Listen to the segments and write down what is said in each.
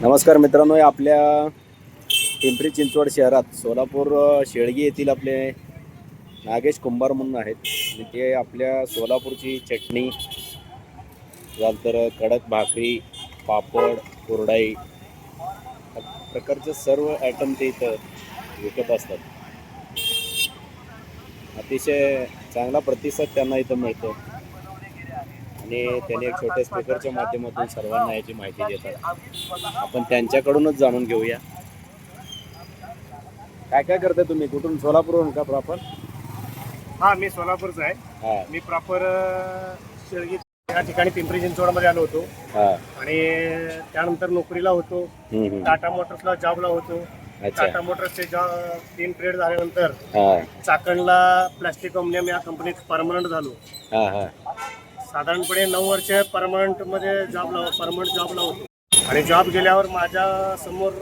नमस्कार मित्रांनो आपल्या पिंपरी चिंचवड शहरात सोलापूर शेळगी येथील आपले नागेश कुंभार म्हणून आहेत. आणि ते आपल्या सोलापूरची चटणी झालं तर कडक भाकरी पापड कुरडाई प्रकारचे सर्व आयटम ते इथं विकत असतात. अतिशय चांगला प्रतिसाद त्यांना इथं मिळतो. आणि त्यांनी एक छोट्या स्पीकरच्या माध्यमातून सर्वांना याची माहिती देतात. आपण त्यांच्याकडूनच जाणून घेऊया. काय काय करताय तुम्ही? कुठून? सोलापूरहून का प्रॉपर हा मी सोलापूरचा आहे. हा. मी प्रॉपर शेळगी या ठिकाणी पिंपरी चिंचवडमध्ये आलो होतो. आणि त्यानंतर नोकरीला होतो. टाटा मोटर्सला जॉबला होतो. टाटा मोटर्सचे जॉब तीन पिरियड झाल्यानंतर हा. चाकणला प्लास्टिक कंपनी या कंपनीत परमनंट झालो. साधारणपणे नऊ वर्ष परमनंटमध्ये जॉबला परमनंट जॉबला होतो आणि जॉब गेल्यावर माझ्यासमोर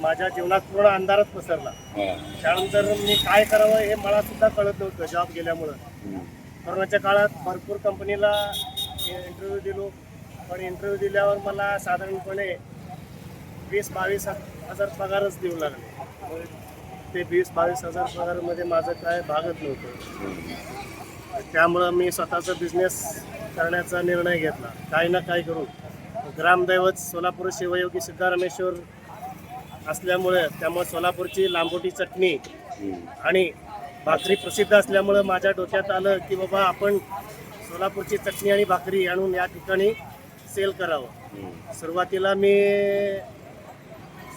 माझ्या जीवनात पूर्ण अंधारच पसरला. त्यानंतर मी काय करावं हे मला सुद्धा कळत नव्हतं जॉब गेल्यामुळं. कोरोनाच्या काळात भरपूर कंपनीला इंटरव्ह्यू दिलो. पण इंटरव्ह्यू दिल्यावर मला साधारणपणे वीस बावीस हजार पगारच देऊ लागले. ते वीस बावीस हजार पगारमध्ये माझं काय भागत नव्हतं. त्यामुळं मी स्वतःचा बिझनेस करण्याचा निर्णय घेतला काही ना काही करून ग्रामदैवत सोलापूर शिवयोगी सिद्धारामेश्वर असल्यामुळे त्यामुळे सोलापूरची लांबोटी चटणी. आणि भाकरी प्रसिद्ध असल्यामुळं माझ्या डोक्यात आलं की बाबा आपण सोलापूरची चटणी आणि भाकरी आणून या ठिकाणी सेल करावं. सुरुवातीला मी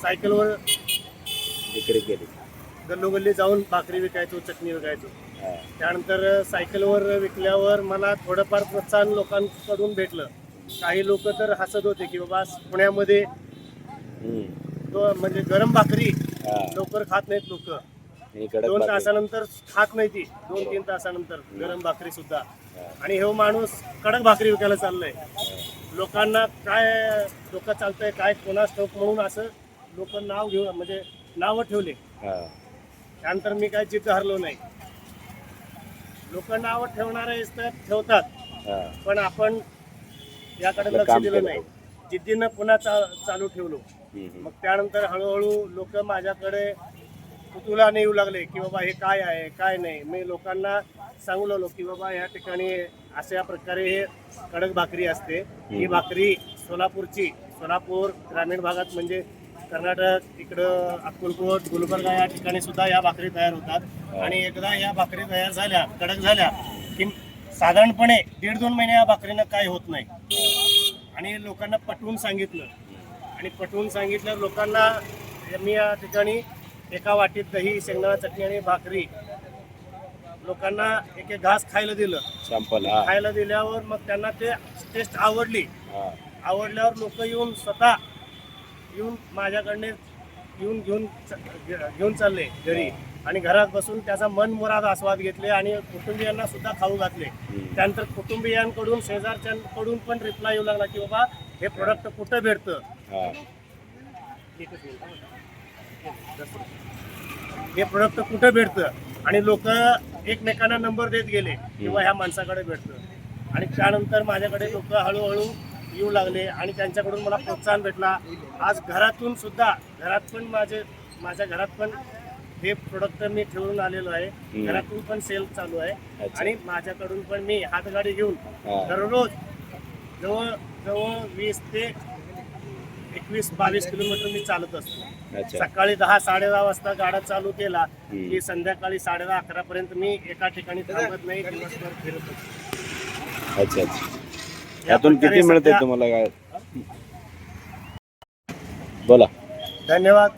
सायकलवर विक्री केली गल्लोगल्ली जाऊन भाकरी विकायचो चटणी विकायचो त्यानंतर सायकलवर विकल्यावर मला थोडंफार प्रोत्साहन लोकांकडून भेटलं. काही लोक तर हसत होते की बाबा पुण्यामध्ये. तो म्हणजे गरम भाकरी हा. लवकर खात नाहीत लोक. दोन. तासानंतर खात नाही ती. दोन तीन तासानंतर गरम भाकरी सुद्धा. हा. आणि हे माणूस कडक भाकरी विकायला चाललंय. लोकांना काय डोकं चालतंय काय कोणास ठाऊक म्हणून असं लोक नाव घेऊन म्हणजे नावं ठेवले. हा. त्यानंतर मी काय जिद्द हरलो नाही. लोक नावं ठेवणारे तर ठेवतात. हा. पण आपण याकडे लक्ष काम दिलं केलं. नाही. जिद्दीनं पुन्हा चा- चालू ठेवलो. हम्म. मग त्यानंतर हळूहळू लोक माझ्याकडे कुतूहलाने येऊ लागले की बाबा हे काय आहे काय नाही. मी लोकांना सांगू लागलो की बाबा या ठिकाणी अशा प्रकारे हे कडक भाकरी असते. ही भाकरी सोलापूरची सोलापूर ग्रामीण भागात म्हणजे कर्नाटक इकडं अक्कलकोट गुलबर्गा या ठिकाणी सुद्धा या भाकरी तयार होतात. आणि एकदा या भाकरी तयार झाल्या कडक झाल्या की साधारणपणे दीड दोन महिने या भाकरीनं काय होत नाही. आणि लोकांना पटवून सांगितलं. आणि पटवून सांगितलं लोकांना मी या ठिकाणी एका वाटीत दही शेंगदाणा चटणी आणि भाकरी लोकांना एक एक घास खायला दिलं. सॅम्पल हा खायला दिल्यावर मग त्यांना ते टेस्ट आवडली. हा. आवडल्यावर लोक येऊन स्वतः येऊन माझ्याकडने येऊन घेऊन घेऊन चालले घरी. आणि घरात बसून त्याचा मन मुराद आस्वाद घेतले आणि कुटुंबियांना सुद्धा खाऊ घातले. त्यानंतर कुटुंबियांकडून शेजारच्यांकडून पण रिप्लाय येऊ लागला की बाबा हे प्रोडक्ट कुठं भेटतं. हे. प्रोडक्ट कुठं भेटतं? आणि लोक एकमेकांना नंबर देत गेले किंवा ह्या माणसाकडे भेटतं. आणि त्यानंतर माझ्याकडे लोक हळूहळू येऊ लागले आणि त्यांच्याकडून मला प्रोत्साहन भेटला. आज घरातून सुद्धा घरात पण माझे माझ्या घरात पण हे प्रोडक्ट मी ठेवून आलेलो आहे. घरातून पण सेल चालू आहे. आणि माझ्याकडून पण मी हातगाडी घेऊन. दररोज जवळ जवळ वीस ते एकवीस बावीस किलोमीटर मी चालत असतो. सकाळी दहा साडे दहा वाजता गाडा चालू केला. की संध्याकाळी साडे दहा अकरा पर्यंत मी एका ठिकाणी थांबत नाही दिवसभर फिरत असतो. अच्छा अच्छा. यातून किती मिळते तुम्हाला काय बोला. धन्यवाद.